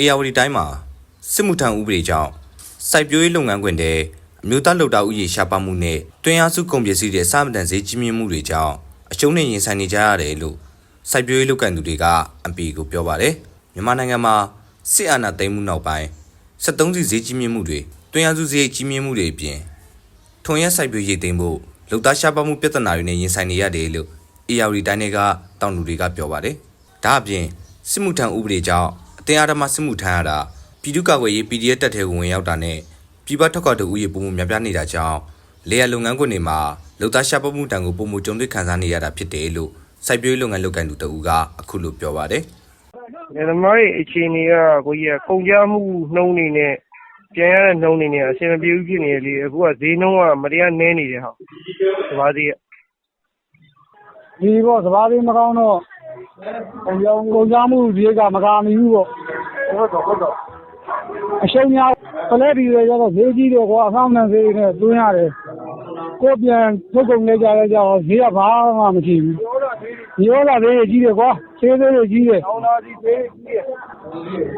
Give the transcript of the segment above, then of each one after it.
အေယာဝတီတိုင်းမှာစစ်မှုထမ်းဥပဒေကြောင့်စိုက်ပျိုးရေးလုပ်ငန်းခွင်တဲ့အမျိုးသားလုပ်သားဥယျာဉ်ရှားပါမှုနဲ့တွင်းအားစုကုန်ပစ္စည်းတွေအစမတန်ဈေးကြီးမြင့်မှုတွေကြောင့်အကျုံးနဲ့ရင်ဆိုင်နေကြရတယ်လို့စိုက်ပျိုးရေးလုပ်ကန်သူတွေကအပီကိုပြောပါတယ်မြန်မာနိုင်ငံမှာစစ်အာဏာသိမ်းမှုနောက်ပိုင်း73စီဈေးကြီးမြင့်မှုတွေတွင်းအားစုဈေးကြီးမြင့်မှုတွေအပြင်ထွန်ရက်စိုက်ပျိုးရေးသိမ်းဖို့လုပ်သားရှားပါမှုပြဿနာတွေနဲ့ရင်ဆိုင်နေရတယ်လို့အေယာဝတီတိုင်းတွေကတောင်လူတွေကပြောပါတယ်ဒါအပြင်စစ်မှုထမ်းဥပဒေကြောင့်အ တင်းအဓမ္မစစ်မှုထမ်းရတာပြည်သူ့ကာကွယ်ရေး PDF တပ်ထဲကိုဝင်ရောက်တာနဲ့ပြည်ပထွက်ခွာသူဦးရေပုံမှုများပြားနေတာကြောင့်လေယာလုပ်ငန်းခွင်တွေမှာလုပ်သားရှားပါမှုတန်ကိုပုံမှုကြုံတွေ့ခံစားနေရတာဖြစ်တယ်လို့စိုက်ပျိုးရေးလုပ်ငန်းလုပ်ကိုင်သူတဦးကအခုလိုပြောပါတယ်။ဒါသမားရဲ့အခြေအနေကကိုကြီးကကုန်ကြမှုနှုံးနေနဲ့ပြန်ရတဲ့နှုံးနေနဲ့အဆင်မပြေဘူးဖြစ်နေတယ်လေအခုကဈေးနှုံးကမတရားနည်းနေတယ်ဟာ။သဘာသေးကဒီပေါ့စဘာသေးမကောင်းတော့ကုန်ကြောင်းကုန်ကြမှုဒီကမကာမီဘူးပေါ့ ဟုတ်တော့ဟုတ်တော့အရှုံးများပလဲဒီတွေကျတော့ဈေးကြီးတယ်ကွာအဆောင်နဲ့ဈေးနဲ့တွင်းရတယ်ကိုယ်ပြန်ထုတ်ကုန်လေးကြရဲကြတော့ဈေးကဘာမှမရှိဘူးပြောတာသေးတယ်ဒီရောလာဈေးကြီးတယ်ကွာဈေးသေးတွေကြီးတယ်အောင်းလာစီသေးကြီးတယ်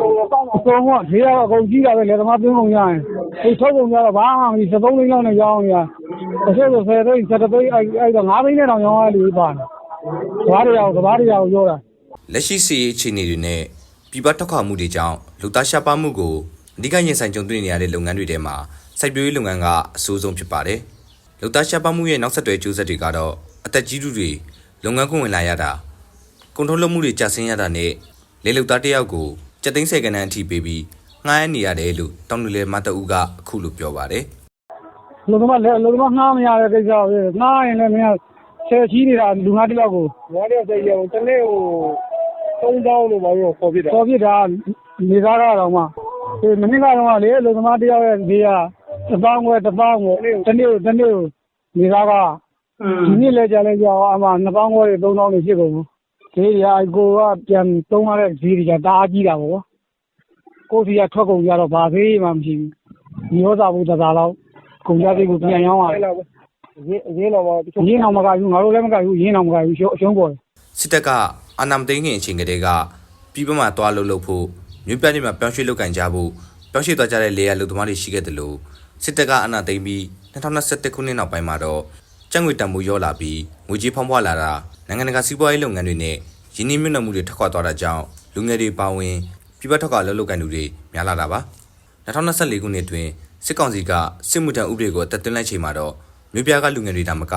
ကုန်တော့အကုန်ကဈေးကတော့အကုန်ကြီးတာပဲလေသမားတွင်းကုန်ရရင်ဒီထုတ်ကုန်ကြတော့ဘာမှမရှိ73လိန်းလောက်နဲ့ရောင်းနေရတစ်ချက်ဆို10သိန်း7သိန်းအဲ့အဲ့တော့9သိန်းနဲ့တောင်ရောင်းရလို့ပါတယ်စဘာတွေရောက်စဘာတွေရောက်ပြောတာလက်ရှိစီရေးအခြေအနေတွေနဲ့ ပြည်ပထွက်ခွာမှုတွေကြောင့်လူသားရှားပါမှုကိုအဓိကရင်ဆိုင်ကြုံတွေ့နေရတဲ့လုပ်ငန်းတွေထဲမှာစိုက်ပျိုးရေးလုပ်ငန်းကအဆိုးဆုံးဖြစ်ပါတယ်။လူသားရှားပါမှုရဲ့နောက်ဆက်တွဲကျိုးဆက်တွေကတော့အသက်ကြီးသူတွေလုပ်ငန်းခွင်ဝင်လာရတာကုန်ထုတ်လုပ်မှုတွေကျဆင်းရတာနဲ့လေလူသားတစ်ယောက်ကိုစက်သိန်းဆယ်ကနန်းအထိပေးပြီးငှားရနေရတယ်လို့တောင်လူလေမတ်တအူးကအခုလိုပြောပါတယ်လူသမားလက်လူသမားငှားမရတဲ့ကိစ္စပဲငှားရင်လည်းမင်းဆယ်ချီးနေတာလူငါးတစ်ယောက်ကိုငါတို့စိတ်ရောတနေ့ဟို 3000လို့ဘာလို့ခေါ်ဖြစ်တာတော်ပြစ်တာနေသားကတော့မှဒီမနစ်ကတော့လေလူသမားတစ်ယောက်ရဲ့ဒီကတစ်ပေါင်းခွဲတစ်ပေါင်းကိုတနေ့ကိုတနေ့ကိုနေသားကဒီနေ့လဲကြလဲကြအောင်အမှနှစ်ပေါင်းခွဲ3000နေဖြစ်ကုန်ဘူးဒီရအကိုကပြန်သုံးရတဲ့ဈေးတွေကတအားကြီးတာပေါ့ကိုစီကထွက်ကုန်ကြတော့ဘာသေးမှမရှိဘူးမျိုးစားဘူးတသားတော့ကုန်ကြသေးကိုပြန်ရောင်းရတယ်အဲ့လောက်ပဲအ ရင်အရင်တော့တချို့ရင်းအောင်မကဘူးငါတို့လည်းမကဘူးရင်းအောင်မကဘူးရှုံးအရှုံးပေါ်တယ်စစ်တပ်ကအာဏာမသိမ်းခင်အချိန်ကတည်းကပြည်ပမှာတွားလို့လို့ဖို့မြို့ပြတွေမှာပြောင်းရွှေ့လုပ်ကင်ကြဖို့ပြောင်းရွှေ့သွားကြတဲ့လေယာလူသမားတွေရှိခဲ့တယ်လို့စစ်တပ်ကအာဏာသိမ်းပြီး2021ခုနှစ်နောက်ပိုင်းမှာတော့ကျပ်ငွေတန်ဖိုးရောလာပြီးငွေကြေးဖောင်းဖွာလာတာနိုင်ငံတကာစီးပွားရေးလုပ်ငန်းတွေနဲ့ရင်းနှီးမြှုပ်နှံမှုတွေထက်ခွာသွားတာကြောင့်လူငယ်တွေပါဝင်ပြည်ပထွက်ခွာလုပ်လုပ်ကင်သူတွေများလာတာပါ2024ခုနှစ်တွင်စစ်ကောင်စီကစစ်မှုထမ်းဥပဒေကိုအသက်သွင်းလိုက်ချိန်မှာတော့ မြို့ပြကလူငယ်တွေဒါမက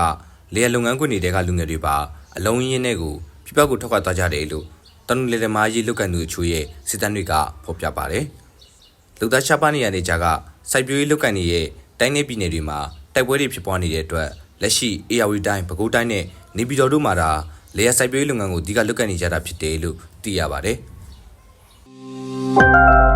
လေယာလုပ်ငန်းခွင်တွေကလူငယ်တွေပါအလုံးရင်းနဲ့ကိုပြပကိုထောက်ကသွားကြတယ်လို့တနူလေသမားကြီးလုတ်ကန်သူအချို့ရဲ့စစ်တမ်းတွေကဖော်ပြပါတယ်။လူသားရှားပါနေရတဲ့ကြားကစိုက်ပျိုးရေးလုတ်ကန်တွေရဲ့တိုင်းနယ်ပြည်နယ်တွေမှာတိုက်ပွဲတွေဖြစ်ပွားနေတဲ့အတွက်လက်ရှိ AR တိုင်းပဲခူးတိုင်းနဲ့နေပြည်တော်တို့မှာဒါလေယာစိုက်ပျိုးရေးလုပ်ငန်းကိုအဓိကလုတ်ကန်နေကြတာဖြစ်တယ်လို့သိရပါတယ်။